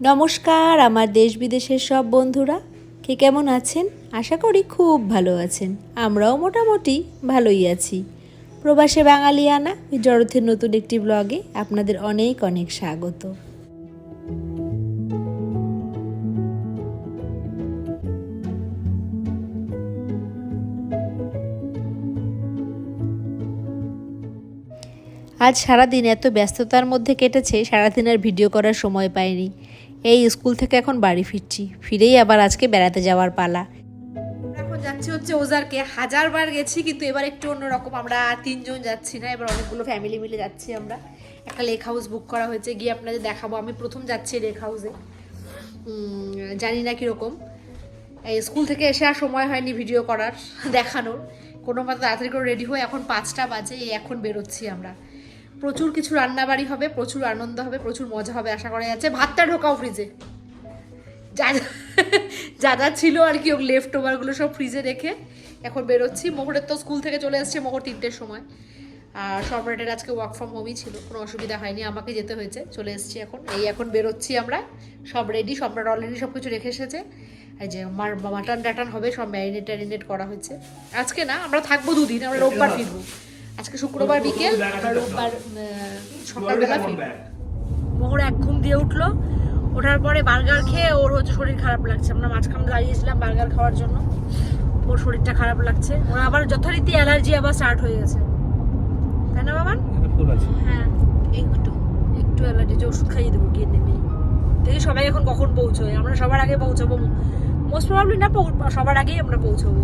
নমস্কার, আমার দেশ বিদেশের সব বন্ধুরা। কে কেমন আছেন? আশা করি খুব ভালো আছেন। আমরাও মোটামুটি ভালোই আছি। প্রবাসে বাঙালিয়ানা জড়থের নতুন একটি ব্লগে আপনাদের অনেক অনেক স্বাগত। আজ সারাদিন এত ব্যস্ততার মধ্যে কেটেছে, সারাদিন আর ভিডিও করার সময় পাইনি। এই স্কুল থেকে এখন বাড়ি ফিরছি। ফিরেই আবার আজকে বেড়াতে যাওয়ার পালা। এখন যাচ্ছি হচ্ছে ওজারকে। হাজারবার গেছি, কিন্তু এবার একটু অন্যরকম। আমরা তিনজন যাচ্ছি না, এবার অনেকগুলো ফ্যামিলি মিলে যাচ্ছি আমরা। একটা লেক হাউস বুক করা হয়েছে, গিয়ে আপনাদের দেখাবো। আমি প্রথম যাচ্ছি লেক হাউসে জানি না কীরকম। এই স্কুল থেকে এসে আর সময় হয়নি ভিডিও করার, দেখানোর। কোনো মতো তাড়াতাড়ি করে রেডি হয়ে এখন পাঁচটা বাজে, এই এখন বেরোচ্ছি আমরা। প্রচুর কিছু রান্নাবাড়ি হবে প্রচুর আনন্দ হবে প্রচুর মজা হবে আশা করা যাচ্ছে। ভাতটা ঢোকাও ফ্রিজে যা যা- ছিল আর কি লেফট ওভারগুলো সব ফ্রিজে রেখে এখন বেরোচ্ছি। মোহরের তো স্কুল থেকে চলে এসছে মোহর তিনটের সময়। আর সম্রাটের আজকে ওয়ার্ক ফ্রম হোমই ছিল কোনো অসুবিধা হয়নি আমাকে যেতে হয়েছে চলে এসেছি এখন। এই এখন বেরোচ্ছি আমরা সব রেডি সম্রাট অলরেডি সব কিছু রেখে এসেছে। এই যে মার মাটন টাটন হবে সব ম্যারিনেট ট্যারিনেট করা হয়েছে। আজকে না আমরা থাকব দুদিন আমরা রোববার ফিরবো। আজকে শুক্রবার বিকেল রোববার সকালবেলা ফিরবো। মোহর এক ঘুম দিয়ে উঠল ওঠার পরে বার্গার খেয়ে ওর হচ্ছে শরীর খারাপ লাগছে। আমরা মাঝখানে দাঁড়িয়েছিলাম বার্গার খাওয়ার জন্য ওর শরীরটা খারাপ লাগছে। ওর আবার যথারীতি অ্যালার্জি আবার স্টার্ট হয়ে গেছে। তাই না ফুল হ্যাঁ একটু একটু অ্যালার্জি যে ওষুধ খাইয়ে দেবো গিয়ে নেমে দেখি সবাই এখন কখন পৌঁছয়। আমরা সবার আগে পৌঁছাবো মোস্ট প্রবাবলি না সবার আগেই আমরা পৌঁছবো।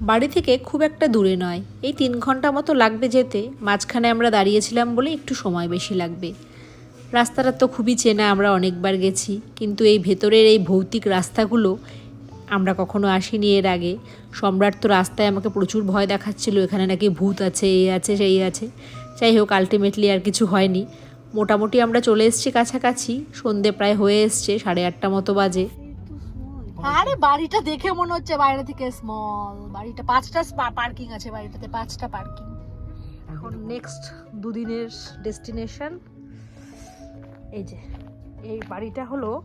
বাড়ি থেকে খুব একটা দূরে নয়। এই তিন ঘণ্টা মতো লাগবে যেতে। মাঝখানে আমরা দাঁড়িয়েছিলাম বলে একটু সময় বেশি লাগবে। রাস্তাটা তো খুবই চেনা, আমরা অনেকবার গেছি। কিন্তু এই ভেতরের এই ভৌতিক রাস্তাগুলো আমরা কখনো আসিনি এর আগে। সম্রাট তো রাস্তায় আমাকে প্রচুর ভয় দেখাচ্ছিল, এখানে নাকি ভূত আছে এই আছে, সেই আছে। যাই হোক আলটিমেটলি আর কিছু হয়নি। মোটামুটি আমরা চলে এসেছি কাছাকাছি। সন্ধে প্রায় হয়ে এসছে, সাড়ে আটটা মতো বাজে। আরে বাড়িটা দেখে মনে হচ্ছে বাইরে থেকে স্মল বাড়িটা পাঁচটা পার্কিং আছে বাড়িটাতে পাঁচটা পার্কিং এখন নেক্সট দুদিনের ডেস্টিনেশন এই যে এই বাড়িটা হলো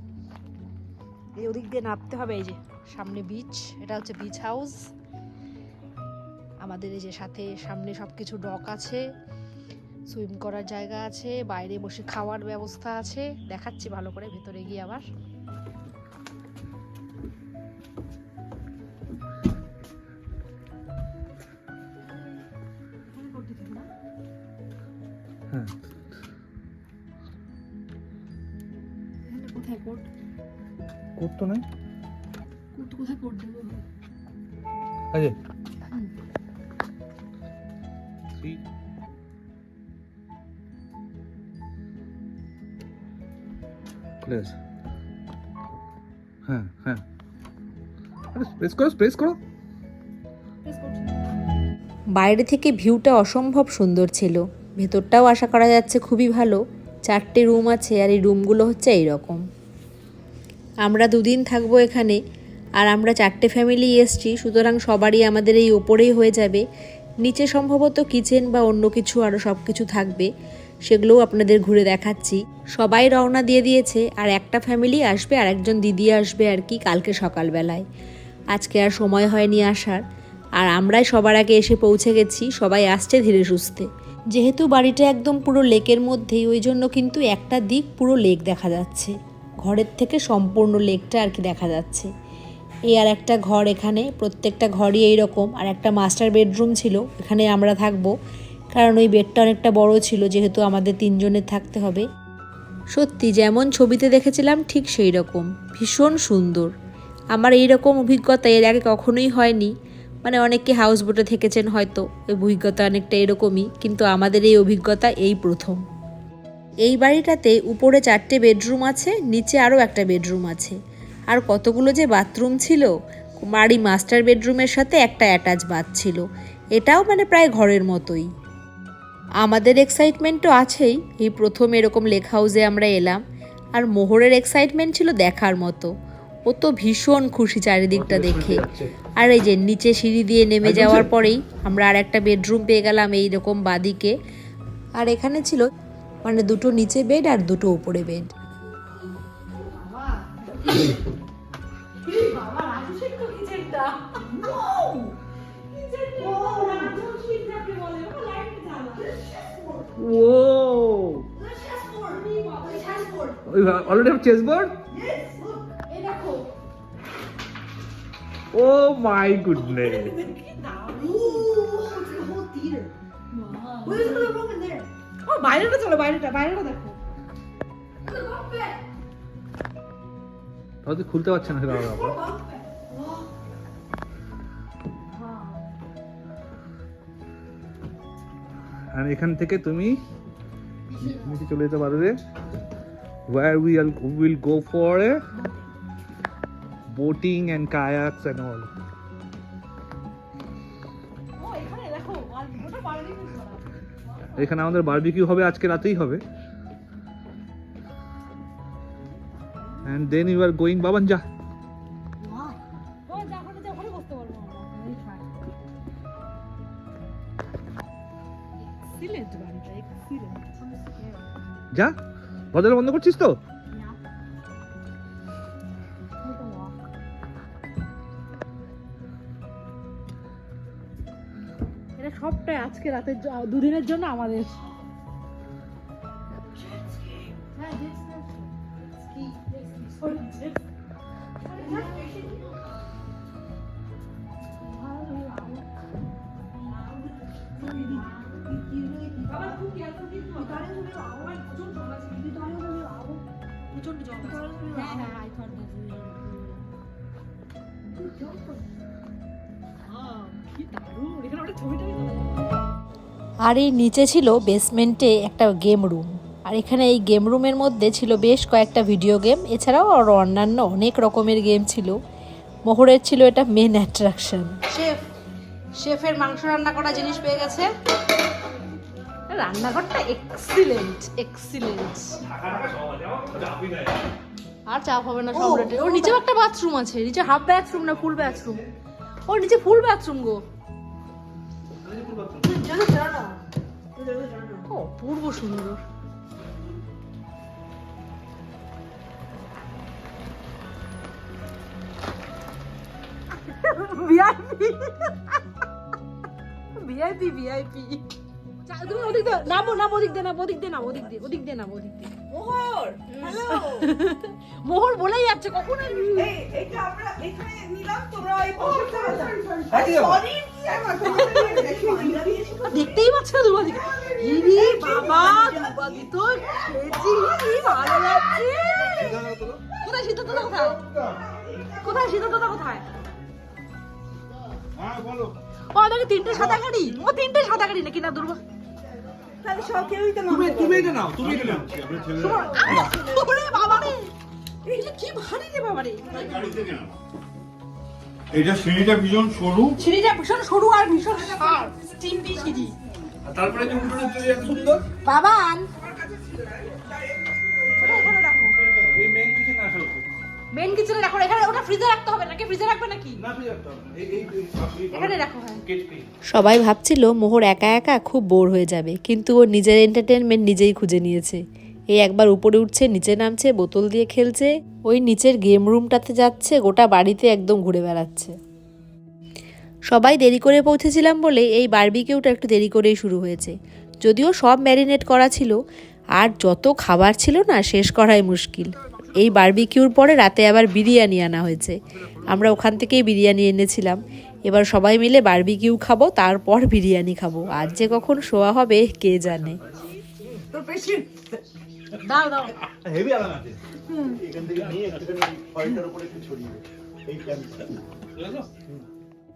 এই ওদিক দিয়ে নামতে হবে এই যে সামনে বিচ এটা হচ্ছে বিচ হাউস আমাদের এই যে সাথে সামনে সব কিছু ডক আছে সুইম করার জায়গা আছে বাইরে বসে খাওয়ার ব্যবস্থা আছে। দেখাচ্ছি ভালো করে ভেতরে গিয়ে আবার। হ্যাঁ। কোথায় কোর্ট কোট তো নাই। কোর্ট কোথায় কোর্ট দেবো? আছে থ্রি হ্যাঁ হ্যাঁ। আরে প্রেস করো প্রেস করো। বাইরে থেকে ভিউটা অসম্ভব সুন্দর ছিল। ভেতরটাও আশা করা যাচ্ছে খুবই ভালো। চারটে রুম আছে আর এই রুমগুলো হচ্ছে এই রকম আমরা দুদিন থাকব এখানে আর আমরা চারটে ফ্যামিলি এসছি, সুতরাং সবারই আমাদের এই ওপরেই হয়ে যাবে। নিচে সম্ভবত কিচেন বা অন্য কিছু আরও সব কিছু থাকবে, সেগুলোও আপনাদের ঘুরে দেখাচ্ছি। সবাই রওনা দিয়ে দিয়েছে আর একটা ফ্যামিলি আসবে আর একজন দিদি আসবে আর কি কালকে সকালবেলায়। আজকে আর সময় হয়নি আসার। আর আমরাই সবার আগে এসে পৌঁছে গেছি, সবাই আসছে ধীরে সুস্থে। যেহেতু বাড়িটা একদম পুরো লেকের মধ্যেই, ওই জন্য কিন্তু একটা দিক পুরো লেক দেখা যাচ্ছে। ঘরের থেকে সম্পূর্ণ লেকটা আর কি দেখা যাচ্ছে। এই আর একটা ঘর এখানে, প্রত্যেকটা ঘরই এই রকম আর একটা মাস্টার বেডরুম ছিল, এখানে আমরা থাকব। কারণ ওই বেডটা অনেকটা বড় ছিল, যেহেতু আমাদের তিনজনের থাকতে হবে। সত্যি, যেমন ছবিতে দেখেছিলাম, ঠিক সেই রকম ভীষণ সুন্দর। আমার এই রকম অভিজ্ঞতা এর আগে কখনোই হয়নি। মানে অনেকে হাউস বোটে থেকেছেন হয়তো ওই অভিজ্ঞতা অনেকটা এরকমই কিন্তু আমাদের এই অভিজ্ঞতা এই প্রথম। এই বাড়িটাতে উপরে চারটে বেডরুম আছে নিচে আরও একটা বেডরুম আছে। আর কতগুলো যে বাথরুম ছিল বাড়ি মাস্টার বেডরুমের সাথে একটা অ্যাটাচ বাথ ছিল। এটাও মানে প্রায় ঘরের মতোই। আমাদের এক্সাইটমেন্ট তো আছেই এই প্রথম এরকম লেক হাউসে আমরা এলাম। আর মোহরের এক্সাইটমেন্ট ছিল দেখার মতো। ও তো ভীষণ খুশি চারিদিকটা দেখে। আর এই যে নিচে সিঁড়ি দিয়ে নেমে যাওয়ার পরেই আমরা আর একটা বেডরুম পেয়ে গেলাম এই রকম বাদিকে। আর এখানে ছিল মানে দুটো নিচে বেড আর দুটো উপরে বেড। অলরেডি have oh ও বাইরেটা চলো বাইরেটা বাইরেটা দেখো হয়তো খুলতে পারছে না সেটা আলাদা আর এখান থেকে তুমি নিচে চলে যেতে পারবে। Where we will will go for a boating and kayaks and all. এখানে আর আমাদের বারবিকিউ হবে আজকে রাতেই হবে। And then you are going Baban যা যা দরজা বন্ধ করছিস তো? সবটাই আজকে রাতের জ- দুদিনের জন্য আমাদের একটা ছবি টবি তোলা যাবে। আর এই নিচে ছিল বেসমেন্টে একটা গেম রুম আর এখানে এই গেম রুমের মধ্যে ছিল বেশ কয়েকটা ভিডিও গেম এছাড়াও আরও অন্যান্য অনেক রকমের গেম ছিল। মোহরের ছিল এটা মেন অ্যাট্রাকশন শেফ শেফের মাংস রান্না করা জিনিস পেয়ে গেছে। রান্নাঘরটা এক্সিলেন্ট এক্সিলেন্ট আর চাপ হবে না সম্রাটের ওর নিচেও একটা বাথরুম আছে নিচে হাফ বাথরুম না ফুল বাথরুম ওর নিচে ফুল বাথরুম গো। ও, পূর্ব সুন্দর। ভিআইপি ভিআইপি ভিআইপি তুমি ওদিক দিয়ে নামো নামো, ওদিক দিয়ে নামো, ওদিক দিয়ে নামো, ওদিক দিয়ে ওদিক দিয়ে নামো, ওদিক দিয়ে। মোহর বলেই যাচ্ছে কখন আসবি এই এটা আমরা এখানে নিলাম তোমরা হ্যাঁ, দিয়েছি দেখতেই পাচ্ছ না দুর্গা দিকে ইরি বাবা দুর্গা দি তো কি ভালো লাগছে কোথায় সিদ্ধার্থ কোথায় কোথায় সিদ্ধার্থ কোথায় ও আমাকে তিনটে সাদা গাড়ি ও তিনটে সাদা গাড়ি নাকি না দুর্গা তাহলে সব কেউই তো তুমি তুমি এটা নাও তুমি এটা নাও। ওরে বাবা রে এটা কি ভারী রে বাবা রে এটা সিঁড়িটা ভীষণ সরু। সিঁড়িটা ভীষণ সরু আর ভীষণ স্টিম্পি সিঁড়ি। তারপরে সুন্দর। বাবান মেন কিচেনে রাখো এখানে ওটা ফ্রিজে রাখতে হবে নাকি? ফ্রিজে রাখবে নাকি? না তুই যাতে হবে। এই এই এখানে রাখো হ্যাঁ। সবাই ভাবছিল মোহর একা একা খুব বোর হয়ে যাবে কিন্তু ও নিজের এন্টারটেনমেন্ট নিজেই খুঁজে নিয়েছে। এই একবার উপরে উঠছে নিচে নামছে বোতল দিয়ে খেলছে ওই নিচের গেম রুমটাতে যাচ্ছে গোটা বাড়িতে একদম ঘুরে বেড়াচ্ছে। সবাই দেরি করে পৌঁছেছিলাম বলে এই বারবিকিউটা একটু দেরি করেই শুরু হয়েছে। যদিও সব ম্যারিনেট করা ছিল আর যত খাবার ছিল না শেষ করাই মুশকিল। এই বারবিকিউর পরে রাতে আবার বিরিয়ানি আনা হয়েছে। আমরা ওখান থেকেই বিরিয়ানি এনেছিলাম। এবার সবাই মিলে বার্বিকিউ খাব তারপর বিরিয়ানি খাব। আর যে কখন শোয়া হবে কে জানে।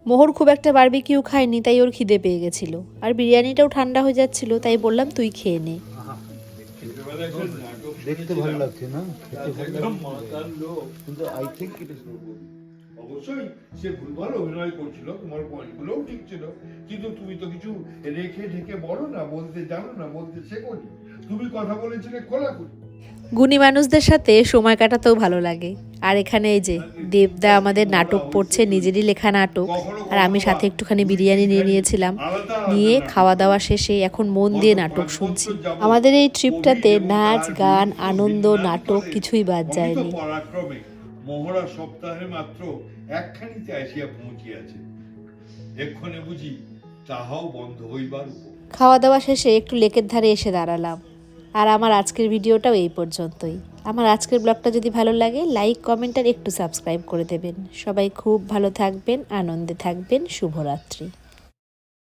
মোহর খুব একটা বার্বিকিউ খায়নি তাই ওর খিদে পেয়ে গেছিল। আর বিরিয়ানিটাও ঠান্ডা হয়ে যাচ্ছিল তাই বললাম তুই খেয়ে নে। দেখতে ভালো লাগছে না? খেতে ভালো লাগছে কিন্তু আই থিঙ্ক ইট ইজ অবশ্যই সে ভুলভাল অভিনয় করছিল তোমার পয়েন্টগুলোও ঠিক ছিল। কিন্তু তুমি তো কিছু রেখে ঢেকে বলো না বলতে জানো না বলতে শেখোনি তুমি কথা বলেছিলে খোলাখুলি। গুণী মানুষদের সাথে সময় কাটাতেও ভালো লাগে। আর এখানে এই যে দেবদা আমাদের নাটক পড়ছে নিজেরই লেখা নাটক। আর আমি সাথে একটুখানি বিরিয়ানি নিয়ে নিয়েছিলাম। নিয়ে খাওয়া দাওয়া শেষে এখন মন দিয়ে নাটক শুনছি। আমাদের এই ট্রিপটাতে নাচ গান আনন্দ নাটক কিছুই বাদ যায়নি। মহড়া সপ্তাহে মাত্র একখানিতে আসিয়া পৌঁছিয়াছে। এক্ষণে বুঝি তাহাও বন্ধ হইবার খাওয়া দাওয়া শেষে একটু লেকের ধারে এসে দাঁড়ালাম। আর আমার আজকের ভিডিওটাও এই পর্যন্তই। আমার আজকের ব্লগটা যদি ভালো লাগে, লাইক, কমেন্ট আর একটু সাবস্ক্রাইব করে দেবেন। সবাই খুব ভালো থাকবেন, আনন্দে থাকবেন, শুভরাত্রি।